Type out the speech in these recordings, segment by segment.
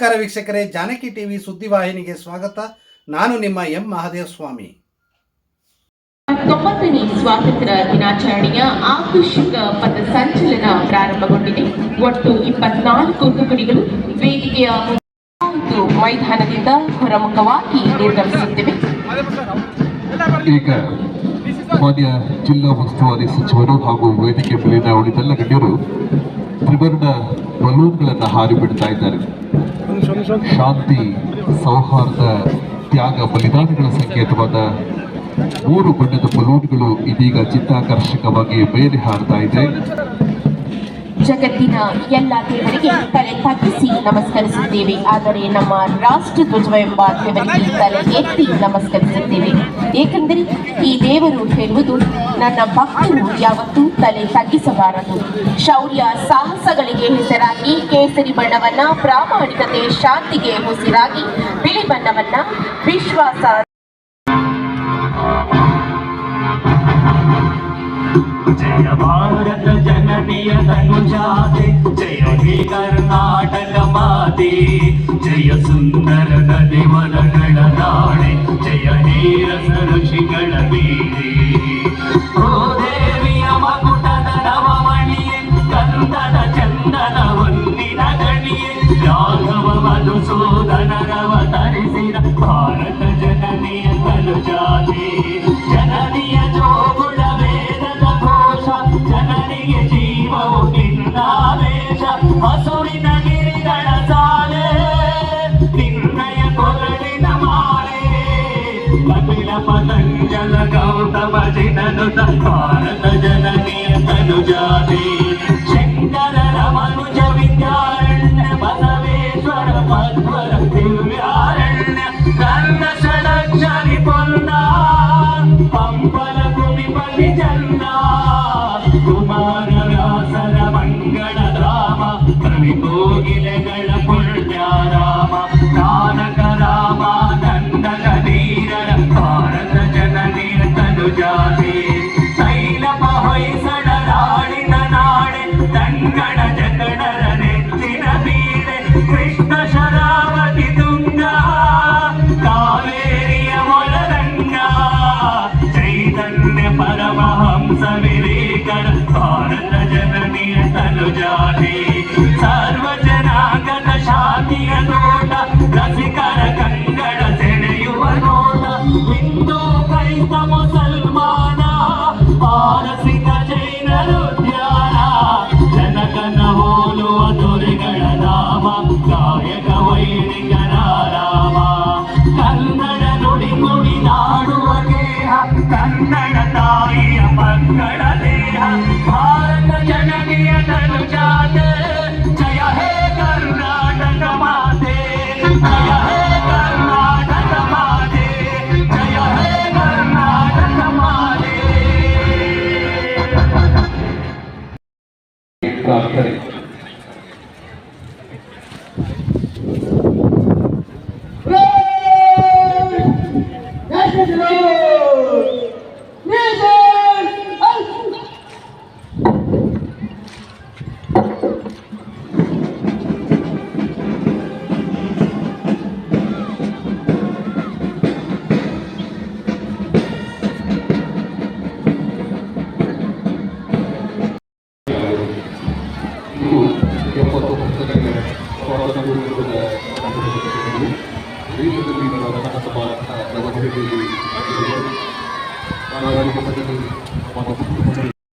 ನಮಸ್ಕಾರ ವೀಕ್ಷಕರೇ ಜಾನಕಿ ಟಿವಿ ಸುದ್ದಿವಾಹಿನಿಗೆ ಸ್ವಾಗತ. ನಾನು ನಿಮ್ಮ ಎಂ ಮಹಾದೇವ ಸ್ವಾಮಿ ತೊಂಬತ್ತನೇ ಸ್ವಾತಂತ್ರ್ಯ ದಿನಾಚರಣೆಯ ಆಕರ್ಷಕ ಪಥಸಂಚಲನ ಪ್ರಾರಂಭಗೊಂಡಿದೆ. ಒಟ್ಟು ಇಪ್ಪತ್ನಾಲ್ಕು ತುಕಡಿಗಳು ವೇದಿಕೆಯ ಮೈದಾನದಿಂದ ಹೊರಮುಖವಾಗಿ ನಿರ್ಗಮಿಸುತ್ತಿವೆ ಈಗ ಮಾನ್ಯ ಜಿಲ್ಲಾ ಉಸ್ತುವಾರಿ ಸಚಿವರು ಹಾಗೂ ವೇದಿಕೆ ಮೇಲಿನ ಉಳಿದೆಲ್ಲ ಗಣ್ಯರು ತ್ರಿವರ್ಣ ಬಲೂನ್ಗಳನ್ನು ಹಾರಿ ಬಿಡ್ತಾ ಇದ್ದಾರೆ. ಶಾಂತಿ ಸೌಹಾರ್ದ ತ್ಯಾಗ ಬಲಿದಾನಗಳ ಸಂಕೇತವಾದ ಮೂರು ಬಣ್ಣದ ಬಲೂನ್ಗಳು ಇದೀಗ ಚಿತ್ತಾಕರ್ಷಕವಾಗಿ ಮೇಲೆ ಹಾರ್ತಾ ಇದೆ. ಜಗತ್ತಿನ ಎಲ್ಲ ದೇವರಿಗೆ ತಲೆ ತಗ್ಗಿಸಿ ನಮಸ್ಕರಿಸುತ್ತೇವೆ. ಆದರೆ ನಮ್ಮ ರಾಷ್ಟ್ರ ಧ್ವಜವೆಂಬ ದೇವರಿಗೆ ತಲೆ ಎತ್ತಿ ನಮಸ್ಕರಿಸುತ್ತೇವೆ. ಏಕೆಂದರೆ ಈ ದೇವರು ಹೇಳುವುದು, ನನ್ನ ಭಕ್ತರು ಯಾವತ್ತೂ ತಲೆ ತಗ್ಗಿಸಬಾರದು. ಶೌರ್ಯ ಸಾಹಸಗಳಿಗೆ ಹೆಸರಾಗಿ, ಕೇಸರಿ ಬಣ್ಣವನ್ನ, ಪ್ರಾಮಾಣಿಕತೆ, ಶಾಂತಿಗೆ ಉಸಿರಾಗಿ, ಬಿಳಿ ಬಣ್ಣವನ್ನ, ವಿಶ್ವಾಸ ಜಯ ಭಾರತ ಜನನಿಯ ಧನುಜಾತೆ ಜಯ ಹೇ ಕರ್ನಾಟಕ ಮಾತೆ ಜಯ ಸುಂದರ ನದಿವನಗಳ ನಾಡೆ ಜಯ ಹೇ ರಸ ಋಷಿಗಳ ಬೀಡೆ భారత జనని తనుజాతి శంకర రమనుజ విద్యారణ్య బసవేశ్వర మధ్వర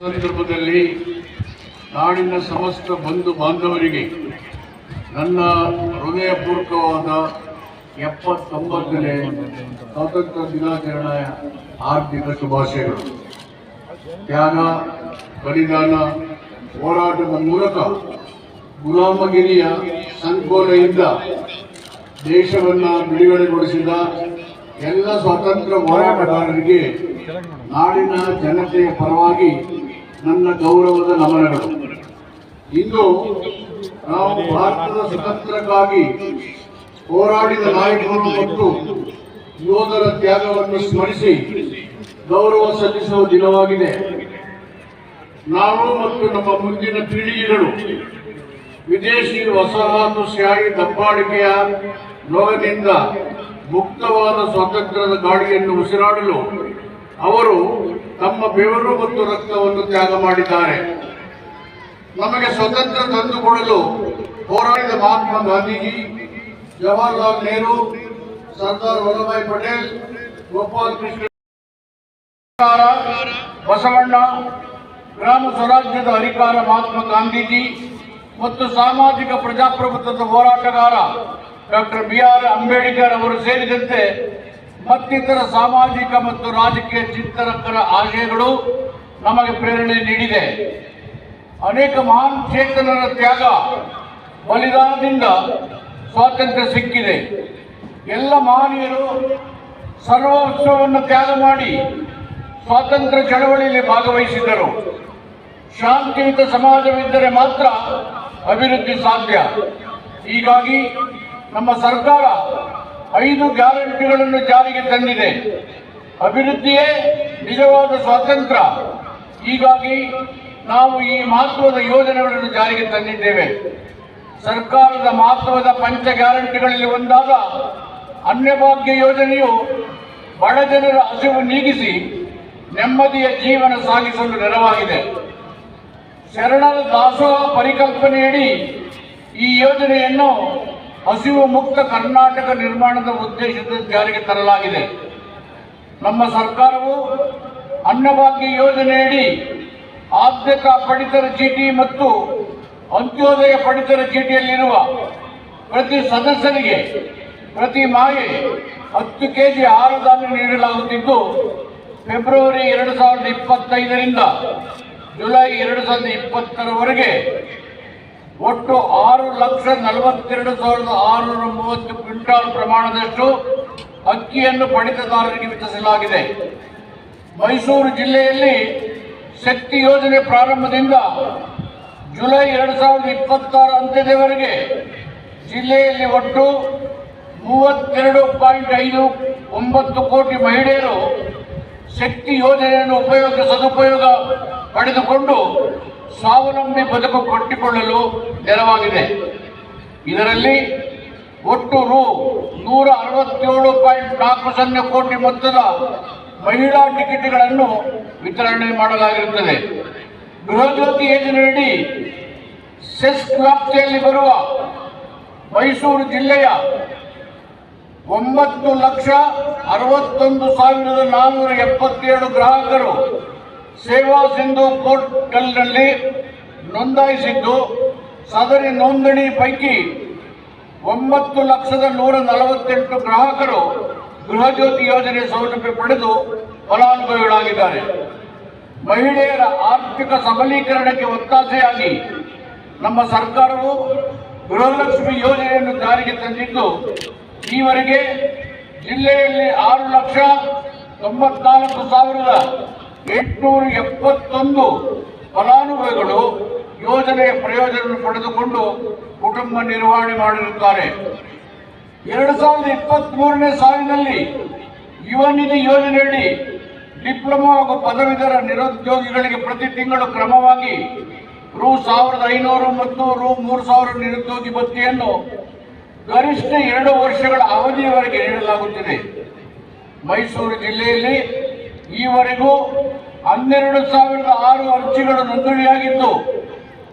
ಸಂದರ್ಭದಲ್ಲಿ ನಾಡಿನ ಸಮಸ್ತ ಬಂಧು ಬಾಂಧವರಿಗೆ ನನ್ನ ಹೃದಯಪೂರ್ವಕವಾದ ಎಪ್ಪತ್ತೊಂಬತ್ತನೇ ಸ್ವಾತಂತ್ರ್ಯ ದಿನಾಚರಣೆಯ ಆರ್ಥಿಕ ಶುಭಾಶಯಗಳು. ತ್ಯಾಗ ಬಲಿದಾನ, ಹೋರಾಟದ ಮೂಲಕ ಗುಲಾಮಗಿರಿಯ ಸಂಕೋಲೆಯಿಂದ ದೇಶವನ್ನು ಬಿಡುಗಡೆಗೊಳಿಸಿದ ಎಲ್ಲ ಸ್ವಾತಂತ್ರ್ಯ ಹೋರಾಟಗಾರರಿಗೆ ನಾಡಿನ ಜನತೆಯ ಪರವಾಗಿ ನನ್ನ ಗೌರವದ ನಮನಗಳು. ಇಂದು ನಾವು ಭಾರತದ ಸ್ವತಂತ್ರಕ್ಕಾಗಿ ಹೋರಾಡಿದ ನಾಯಕರು ಮತ್ತು ಯೋಧರ ತ್ಯಾಗವನ್ನು ಸ್ಮರಿಸಿ ಗೌರವ ಸಲ್ಲಿಸುವ ದಿನವಾಗಿದೆ. ನಾವು ಮತ್ತು ನಮ್ಮ ಮುಂದಿನ ಪೀಳಿಗೆಗಳು ವಿದೇಶಿ ವಸಾಹತು ವಸಾಹತುಶಾಹಿ ದಬ್ಬಾಳಿಕೆಯ ನೋವಿನಿಂದ ಮುಕ್ತವಾದ ಸ್ವಾತಂತ್ರ್ಯದ ಗಾಡಿಯನ್ನು ಉಸಿರಾಡಲು ಅವರು ತಮ್ಮ ಬೆವರು ಮತ್ತು ರಕ್ತವನ್ನು ತ್ಯಾಗ ಮಾಡಿದ್ದಾರೆ. ನಮಗೆ ಸ್ವತಂತ್ರ ತಂದುಕೊಡಲು ಹೋರಾಡಿದ ಮಹಾತ್ಮ ಗಾಂಧೀಜಿ, ಜವಾಹರ್ಲಾಲ್ ನೆಹರು, ಸರ್ದಾರ್ ವಲ್ಲಭಾಯಿ ಪಟೇಲ್, ಗೋಪಾಲ್ ಕೃಷ್ಣ ಬಸವಣ್ಣ, ಗ್ರಾಮ ಸ್ವರಾಜ್ಯದ ಅಧಿಕಾರ ಮಹಾತ್ಮ ಗಾಂಧೀಜಿ ಮತ್ತು ಸಾಮಾಜಿಕ ಪ್ರಜಾಪ್ರಭುತ್ವದ ಹೋರಾಟಗಾರ ಡಾಕ್ಟರ್ ಬಿ ಆರ್ ಅಂಬೇಡ್ಕರ್ ಅವರು ಸೇರಿದಂತೆ ಮತ್ತಿತರ ಸಾಮಾಜಿಕ ಮತ್ತು ರಾಜಕೀಯ ಚಿಂತನಕರ ಆಶಯಗಳು ನಮಗೆ ಪ್ರೇರಣೆ ನೀಡಿದೆ. ಅನೇಕ ಮಹಾನ್ ಚೇತನರ ತ್ಯಾಗ ಬಲಿದಾನದಿಂದ ಸ್ವಾತಂತ್ರ್ಯ ಸಿಕ್ಕಿದೆ. ಎಲ್ಲ ಮಹನೀಯರು ಸರ್ವಸ್ವವನ್ನು ತ್ಯಾಗ ಮಾಡಿ ಸ್ವಾತಂತ್ರ್ಯ ಚಳವಳಿಯಲ್ಲಿ ಭಾಗವಹಿಸಿದ್ದರು. ಶಾಂತಿಯುತ ಸಮಾಜವಿದ್ದರೆ ಮಾತ್ರ ಅಭಿವೃದ್ಧಿ ಸಾಧ್ಯ. ಹೀಗಾಗಿ ನಮ್ಮ ಸರ್ಕಾರ ಐದು ಗ್ಯಾರಂಟಿಗಳನ್ನು ಜಾರಿಗೆ ತಂದಿದೆ. ಅಭಿವೃದ್ಧಿಯೇ ನಿಜವಾದ ಸ್ವಾತಂತ್ರ್ಯ ಹೀಗಾಗಿ ನಾವು ಈ ಮಹತ್ವದ ಯೋಜನೆಗಳನ್ನು ಜಾರಿಗೆ ತಂದಿದ್ದೇವೆ. ಸರ್ಕಾರದ ಮಹತ್ವದ ಪಂಚ ಗ್ಯಾರಂಟಿಗಳಲ್ಲಿ ಒಂದಾದ ಅನ್ಯಭಾಗ್ಯ ಯೋಜನೆಯು ಬಡ ಜನರ ಹಸಿವು ನೀಗಿಸಿ ನೆಮ್ಮದಿಯ ಜೀವನ ಸಾಗಿಸಲು ನೆರವಾಗಿದೆ. ಶರಣರ ದಾಸೋಹ ಪರಿಕಲ್ಪನೆಯಡಿ ಈ ಯೋಜನೆಯನ್ನು ಹಸಿವು ಮುಕ್ತ ಕರ್ನಾಟಕ ನಿರ್ಮಾಣದ ಉದ್ದೇಶದ ಜಾರಿಗೆ ತರಲಾಗಿದೆ. ನಮ್ಮ ಸರ್ಕಾರವು ಅನ್ನಭಾಗ್ಯ ಯೋಜನೆಯಡಿ ಆದ್ಯಕ ಪಡಿತರ ಚೀಟಿ ಮತ್ತು ಅಂತ್ಯೋದಯ ಪಡಿತರ ಚೀಟಿಯಲ್ಲಿರುವ ಪ್ರತಿ ಸದಸ್ಯರಿಗೆ ಪ್ರತಿ ಮಾಹೆ ಹತ್ತು ಕೆಜಿ ಆಹಾರ ಧಾನ್ಯ ನೀಡಲಾಗುತ್ತಿದ್ದು, ಫೆಬ್ರವರಿ ಎರಡು ಸಾವಿರದ ಇಪ್ಪತ್ತೈದರಿಂದ ಜುಲೈ ಎರಡು ಸಾವಿರದ ಇಪ್ಪತ್ತರವರೆಗೆ ಒಟ್ಟು ಆರು ಲಕ್ಷ ನಲವತ್ತೆರಡು ಸಾವಿರದ ಆರುನೂರ ಮೂವತ್ತು ಕ್ವಿಂಟಾಲ್ ಪ್ರಮಾಣದಷ್ಟು ಅಕ್ಕಿಯನ್ನು ಪಡಿತದಾರರಿಗೆ ವಿತರಿಸಲಾಗಿದೆ. ಮೈಸೂರು ಜಿಲ್ಲೆಯಲ್ಲಿ ಶಕ್ತಿ ಯೋಜನೆ ಪ್ರಾರಂಭದಿಂದ ಜುಲೈ ಎರಡು ಸಾವಿರದ ಇಪ್ಪತ್ತಾರ ಅಂತ್ಯದವರೆಗೆ ಜಿಲ್ಲೆಯಲ್ಲಿ ಒಟ್ಟು ಮೂವತ್ತೆರಡು ಪಾಯಿಂಟ್ ಐದು ಒಂಬತ್ತು ಕೋಟಿ ಮಹಿಳೆಯರು ಶಕ್ತಿ ಯೋಜನೆಯನ್ನು ಉಪಯೋಗ ಸದುಪಯೋಗ ಪಡೆದುಕೊಂಡು ಸ್ವಾವಲಂಬಿ ಬದುಕು ಕಟ್ಟಿಕೊಳ್ಳಲು ನೆರವಾಗಿದೆ. ಇದರಲ್ಲಿ ಒಟ್ಟು ರು ನೂರ ಅರವತ್ತೇಳು ಪಾಯಿಂಟ್ ನಾಲ್ಕು ಸೊನ್ನೆ ಕೋಟಿ ಮೊತ್ತದ ಮಹಿಳಾ ಟಿಕೆಟ್ಗಳನ್ನು ವಿತರಣೆ ಮಾಡಲಾಗಿರುತ್ತದೆ. ಗೃಹಜ್ಯೋತಿ ಯೋಜನೆಯಡಿ ಸೆಸ್ ವ್ಯಾಪ್ತಿಯಲ್ಲಿ ಬರುವ ಮೈಸೂರು ಜಿಲ್ಲೆಯ ಒಂಬತ್ತು ಲಕ್ಷ ಅರವತ್ತೊಂದು ಸಾವಿರದ ನಾನ್ನೂರ ಎಪ್ಪತ್ತೇಳು ಗ್ರಾಹಕರು ಸೇವಾ ಸಿಂಧು ಪೋರ್ಟಲ್ನಲ್ಲಿ ನೋಂದಾಯಿಸಿದ್ದು ಸದರಿ ನೋಂದಣಿ ಪೈಕಿ ಒಂಬತ್ತು ಲಕ್ಷದ ನೂರ ನಲವತ್ತೆಂಟು ಗ್ರಾಹಕರು ಗೃಹಜ್ಯೋತಿ ಯೋಜನೆ ಸೌಲಭ್ಯ ಪಡೆದು ಫಲಾನುಭವಿಗಳಾಗಿದ್ದಾರೆ. ಮಹಿಳೆಯರ ಆರ್ಥಿಕ ಸಬಲೀಕರಣಕ್ಕೆ ಒತ್ತಾಸೆಯಾಗಿ ನಮ್ಮ ಸರ್ಕಾರವು ಗೃಹಲಕ್ಷ್ಮಿ ಯೋಜನೆಯನ್ನು ಜಾರಿಗೆ ತಂದಿದ್ದು, ಈವರೆಗೆ ಜಿಲ್ಲೆಯಲ್ಲಿ ಆರು ಲಕ್ಷ ತೊಂಬತ್ನಾಲ್ಕು ಸಾವಿರದ ಎಂಟುನೂರ ಎಪ್ಪತ್ತೊಂದು ಫಲಾನುಭವಿಗಳು ಯೋಜನೆಯ ಪ್ರಯೋಜನ ಪಡೆದುಕೊಂಡು ಕುಟುಂಬ ನಿರ್ವಹಣೆ ಮಾಡಿರುತ್ತಾರೆ. ಎರಡು ಸಾವಿರದ ಇಪ್ಪತ್ತ್ ಮೂರನೇ ಸಾಲಿನಲ್ಲಿ ಯುವ ನಿಧಿ ಯೋಜನೆಯಡಿ ಡಿಪ್ಲೊಮಾ ಹಾಗೂ ಪದವೀಧರ ನಿರುದ್ಯೋಗಿಗಳಿಗೆ ಪ್ರತಿ ತಿಂಗಳು ಕ್ರಮವಾಗಿ ರು ಸಾವಿರದ ಐನೂರು ಮತ್ತು ರು ಮೂರು ಸಾವಿರ ನಿರುದ್ಯೋಗಿ ಭತ್ಯೆಯನ್ನು ಗರಿಷ್ಠ ಎರಡು ವರ್ಷಗಳ ಅವಧಿಯವರೆಗೆ ನೀಡಲಾಗುತ್ತಿದೆ. ಮೈಸೂರು ಜಿಲ್ಲೆಯಲ್ಲಿ ಈವರೆಗೂ ಹನ್ನೆರಡು ಸಾವಿರದ ಆರು ಅರ್ಜಿಗಳು ನೋಂದಣಿಯಾಗಿದ್ದು,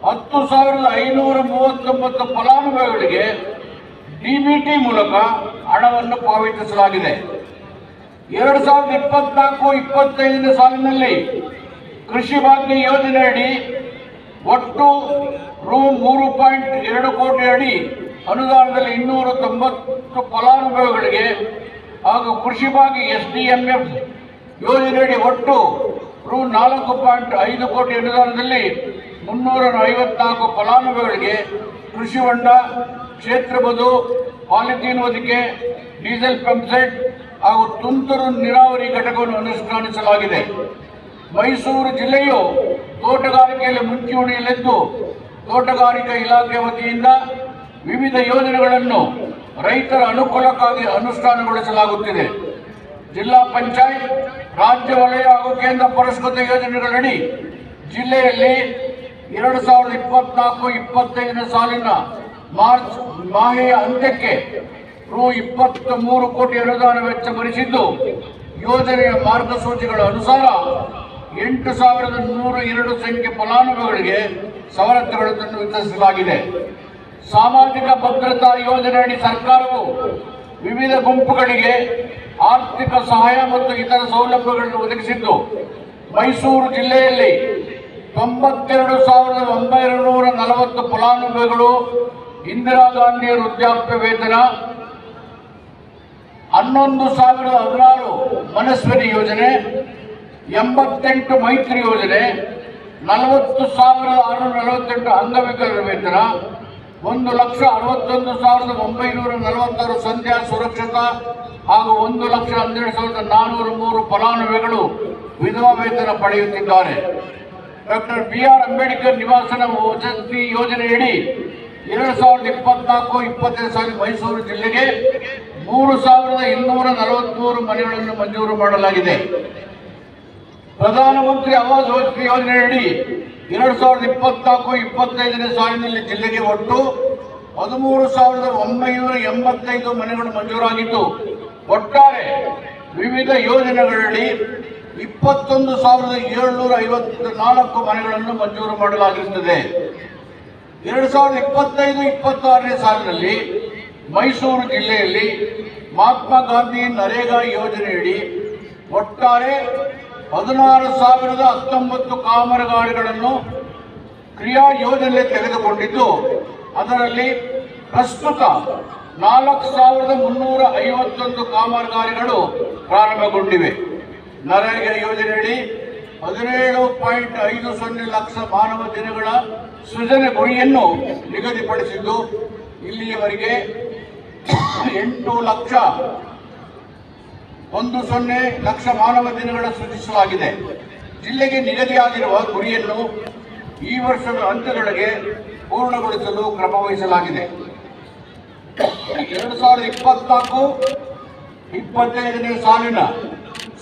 ಹತ್ತು ಸಾವಿರದ ಐನೂರ ಮೂವತ್ತೊಂಬತ್ತು ಫಲಾನುಭವಿಗಳಿಗೆ ಡಿಬಿಟಿ ಮೂಲಕ ಹಣವನ್ನು ಪಾವತಿಸಲಾಗಿದೆ. ಎರಡು ಸಾವಿರದ ಇಪ್ಪತ್ನಾಲ್ಕು, ಇಪ್ಪತ್ತೈದನೇ ಸಾಲಿನಲ್ಲಿ ಕೃಷಿ ಭಾಗ್ಯ ಯೋಜನೆಯಡಿ ಒಟ್ಟು ರು ಮೂರು ಪಾಯಿಂಟ್ ಎರಡು ಕೋಟಿ ಅಡಿ ಅನುದಾನದಲ್ಲಿ ಇನ್ನೂರ ತೊಂಬತ್ತು ಫಲಾನುಭವಿಗಳಿಗೆ ಹಾಗೂ ಕೃಷಿ ಭಾಗ್ಯ ಎಸ್ ಡಿ ಎಂ ಎಫ್ ಯೋಜನೆಯಡಿ ಒಟ್ಟು ರು ನಾಲ್ಕು ಪಾಯಿಂಟ್ ಐದು ಕೋಟಿ ಅನುದಾನದಲ್ಲಿ ಮುನ್ನೂರ ಐವತ್ನಾಲ್ಕು ಫಲಾನುಭವಿಗಳಿಗೆ ಕೃಷಿ ಹೊಂಡ, ಕ್ಷೇತ್ರ ಬದು, ಪಾಲಿಥೀನ್ ಹೊದಿಕೆ, ಡೀಸೆಲ್ ಪಂಪ್ಸೆಟ್ ಹಾಗೂ ತುಂತುರು ನೀರಾವರಿ ಘಟಕವನ್ನು ಅನುಷ್ಠಾನಿಸಲಾಗಿದೆ. ಮೈಸೂರು ಜಿಲ್ಲೆಯು ತೋಟಗಾರಿಕೆಯಲ್ಲಿ ಮುಂಚೂಣಿಯಲ್ಲಿದ್ದು, ತೋಟಗಾರಿಕಾ ಇಲಾಖೆ ವತಿಯಿಂದ ವಿವಿಧ ಯೋಜನೆಗಳನ್ನು ರೈತರ ಅನುಕೂಲಕ್ಕಾಗಿ ಅನುಷ್ಠಾನಗೊಳಿಸಲಾಗುತ್ತಿದೆ. ಜಿಲ್ಲಾ ಪಂಚಾಯತ್ ರಾಜ್ಯ ವಲಯ ಹಾಗೂ ಕೇಂದ್ರ ಪುರಸ್ಕೃತ ಯೋಜನೆಗಳಡಿ ಜಿಲ್ಲೆಯಲ್ಲಿ ಎರಡು ಸಾವಿರದ ಇಪ್ಪತ್ನಾಲ್ಕು ಇಪ್ಪತ್ತೈದನೇ ಸಾಲಿನ ಮಾರ್ಚ್ ಮಾಹೆಯ ಅಂತ್ಯಕ್ಕೆ ರು ಇಪ್ಪತ್ತ ಮೂರು ಕೋಟಿ ಅನುದಾನ ವೆಚ್ಚ ಭರಿಸಿದ್ದು ಯೋಜನೆಯ ಮಾರ್ಗಸೂಚಿಗಳ ಅನುಸಾರ ಎಂಟು ಸಾವಿರದ ನೂರ ಎರಡು ಸಂಖ್ಯೆ ಫಲಾನುಭವಿಗಳಿಗೆ ಸವಲತ್ತುಗಳನ್ನು ವಿತರಿಸಲಾಗಿದೆ. ಸಾಮಾಜಿಕ ಭದ್ರತಾ ಯೋಜನೆಯಡಿ ಸರ್ಕಾರವು ವಿವಿಧ ಗುಂಪುಗಳಿಗೆ ಆರ್ಥಿಕ ಸಹಾಯ ಮತ್ತು ಇತರ ಸೌಲಭ್ಯಗಳನ್ನು ಒದಗಿಸಿದ್ದು ಮೈಸೂರು ಜಿಲ್ಲೆಯಲ್ಲಿ ತೊಂಬತ್ತೆರಡು ಸಾವಿರದ ಒಂಬೈನೂರ ನೂರ ನಲವತ್ತು ಫಲಾನುಭವಿಗಳು ಇಂದಿರಾ ಗಾಂಧಿ ವೃದ್ಧಾಪ್ಯ ವೇತನ, ಹನ್ನೊಂದು ಸಾವಿರದ ಹದಿನಾರು ಮನಸ್ವಿನಿ ಯೋಜನೆ, ಎಂಬತ್ತೆಂಟು ಮೈತ್ರಿ ಯೋಜನೆ, ನಲವತ್ತು ಸಾವಿರದ ಆರುನೂರ ನಲವತ್ತೆಂಟು ಅಂಗವಿಕಲರ ವೇತನ ಒಂದು ಲಕ್ಷ ಅರವತ್ತೊಂದು ಸಾವಿರದ ಒಂಬೈನೂರ ನಲವತ್ತಾರು ಸಂಧ್ಯಾ ಸುರಕ್ಷತಾ ಹಾಗೂ ಒಂದು ಲಕ್ಷ ಹನ್ನೆರಡು ಸಾವಿರದ ನಾನ್ನೂರ ಮೂರು ಫಲಾನುಭವಿಗಳು ವಿಧವಾ ವೇತನ ಪಡೆಯುತ್ತಿದ್ದಾರೆ. ಡಾಕ್ಟರ್ ಬಿ ಆರ್ ಅಂಬೇಡ್ಕರ್ ನಿವಾಸನ ವಸತಿ ಯೋಜನೆಯಡಿ ಎರಡು ಸಾವಿರದ ಇಪ್ಪತ್ನಾಲ್ಕು ಇಪ್ಪತ್ತೈದು ಸಾವಿರ ಮೈಸೂರು ಜಿಲ್ಲೆಗೆ ಮೂರು ಸಾವಿರದ ಇನ್ನೂರ ನಲವತ್ಮೂರು ಮನೆಗಳನ್ನು ಮಂಜೂರು ಮಾಡಲಾಗಿದೆ. ಪ್ರಧಾನಮಂತ್ರಿ ಆವಾಸ್ ಯೋಜನೆ ಯೋಜನೆಯಡಿ ಎರಡು ಸಾವಿರದ ಇಪ್ಪತ್ನಾಲ್ಕು, ಇಪ್ಪತ್ತೈದನೇ ಸಾಲಿನಲ್ಲಿ ಜಿಲ್ಲೆಗೆ ಒಟ್ಟು ಹದಿಮೂರು ಸಾವಿರದ ಒಂಬೈನೂರ ಎಂಬತ್ತೈದು ಮನೆಗಳು ಮಂಜೂರಾಗಿತ್ತು. ಒಟ್ಟಾರೆ ವಿವಿಧ ಯೋಜನೆಗಳಲ್ಲಿ ಇಪ್ಪತ್ತೊಂದು ಸಾವಿರದ ಏಳ್ನೂರ ಐವತ್ತ ನಾಲ್ಕು ಮನೆಗಳನ್ನು ಮಂಜೂರು ಮಾಡಲಾಗಿರುತ್ತದೆ. ಎರಡು ಸಾವಿರದ ಇಪ್ಪತ್ತೈದು, ಇಪ್ಪತ್ತಾರನೇ ಸಾಲಿನಲ್ಲಿ ಮೈಸೂರು ಜಿಲ್ಲೆಯಲ್ಲಿ ಮಹಾತ್ಮ ಗಾಂಧಿ ನರೇಗಾ ಯೋಜನೆಯಡಿ ಒಟ್ಟಾರೆ ಹದಿನಾರು ಸಾವಿರದ ಹತ್ತೊಂಬತ್ತು ಕಾಮಗಾರಿಗಳನ್ನು ಕ್ರಿಯಾ ಯೋಜನೆ ತೆಗೆದುಕೊಂಡಿದ್ದು, ಅದರಲ್ಲಿ ಪ್ರಸ್ತುತ ನಾಲ್ಕು ಸಾವಿರದ ಮುನ್ನೂರ ಐವತ್ತೊಂದು ಕಾಮಗಾರಿಗಳು ಪ್ರಾರಂಭಗೊಂಡಿವೆ. ನರೇಗಾ ಯೋಜನೆಯಡಿ ಹದಿನೇಳು ಪಾಯಿಂಟ್ ಐದು ಸೊನ್ನೆ ಲಕ್ಷ ಮಾನವ ದಿನಗಳ ಸೃಜನೆ ಗುರಿಯನ್ನು ನಿಗದಿಪಡಿಸಿದ್ದು, ಇಲ್ಲಿಯವರೆಗೆ ಎಂಟು ಲಕ್ಷ ಒಂದು ಸೊನ್ನೆ ಲಕ್ಷ ಮಾನವ ದಿನಗಳ ಸೃಷ್ಟಿಸಲಾಗಿದೆ. ಜಿಲ್ಲೆಗೆ ನಿಗದಿಯಾಗಿರುವ ಗುರಿಯನ್ನು ಈ ವರ್ಷದ ಅಂತ್ಯದೊಳಗೆ ಪೂರ್ಣಗೊಳಿಸಲು ಕ್ರಮ ವಹಿಸಲಾಗಿದೆ. ಎರಡು ಸಾವಿರದ ಇಪ್ಪತ್ನಾಲ್ಕು ಇಪ್ಪತ್ತೈದನೇ ಸಾಲಿನ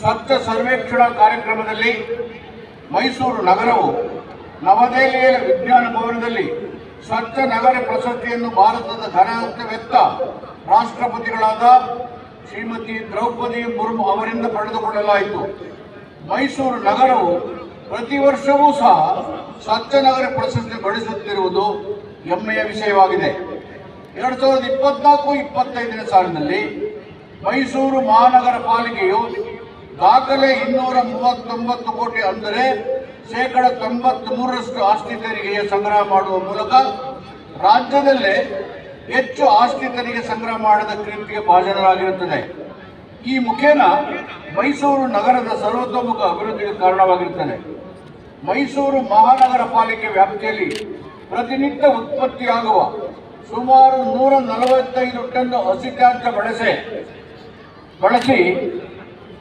ಸ್ವಚ್ಛ ಸರ್ವೇಕ್ಷಣಾ ಕಾರ್ಯಕ್ರಮದಲ್ಲಿ ಮೈಸೂರು ನಗರವು ನವದೆಹಲಿಯ ವಿಜ್ಞಾನ ಭವನದಲ್ಲಿ ಸ್ವಚ್ಛ ನಗರ ಪ್ರಶಸ್ತಿಯನ್ನು ಭಾರತದ ಘನತೆವೆತ್ತ ರಾಷ್ಟ್ರಪತಿಗಳಾದ ಶ್ರೀಮತಿ ದ್ರೌಪದಿ ಮುರ್ಮು ಅವರಿಂದ ಪಡೆದುಕೊಳ್ಳಲಾಯಿತು. ಮೈಸೂರು ನಗರವು ಪ್ರತಿ ವರ್ಷವೂ ಸಹ ಸ್ವಚ್ಛ ನಗರ ಪ್ರಶಸ್ತಿ ಗಳಿಸುತ್ತಿರುವುದು ಹೆಮ್ಮೆಯ ವಿಷಯವಾಗಿದೆ. ಎರಡು ಸಾವಿರದ ಇಪ್ಪತ್ನಾಲ್ಕು, ಇಪ್ಪತ್ತೈದನೇ ಸಾಲಿನಲ್ಲಿ ಮೈಸೂರು ಮಹಾನಗರ ಪಾಲಿಕೆಯು ದಾಖಲೆ ಇನ್ನೂರ ಮೂವತ್ತೊಂಬತ್ತು ಕೋಟಿ ಅಂದರೆ ಶೇಕಡ ತೊಂಬತ್ತ್ ಮೂರರಷ್ಟು ಆಸ್ತಿ ತೆರಿಗೆಯ ಸಂಗ್ರಹ ಮಾಡುವ ಮೂಲಕ ರಾಜ್ಯದಲ್ಲೇ ಹೆಚ್ಚು ಆಸ್ತಿ ತೆರಿಗೆ ಸಂಗ್ರಹ ಮಾಡದ ಕೀರ್ತಿಗೆ ಭಾಜನರಾಗಿರುತ್ತದೆ. ಈ ಮುಖೇನ ಮೈಸೂರು ನಗರದ ಸರ್ವತೋಮುಖ ಅಭಿವೃದ್ಧಿಗೆ ಕಾರಣವಾಗಿರುತ್ತದೆ. ಮೈಸೂರು ಮಹಾನಗರ ಪಾಲಿಕೆ ವ್ಯಾಪ್ತಿಯಲ್ಲಿ ಪ್ರತಿನಿತ್ಯ ಉತ್ಪತ್ತಿಯಾಗುವ ಸುಮಾರು ನೂರ ನಲವತ್ತೈದು ಟನ್ ಹಸಿ ತ್ಯಾಜ್ಯ ಬಳಸಿ ಬಳಸಿ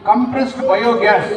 ಕಂಪ್ರೆಸ್ಡ್ ಬಯೋಗ್ಯಾಸ್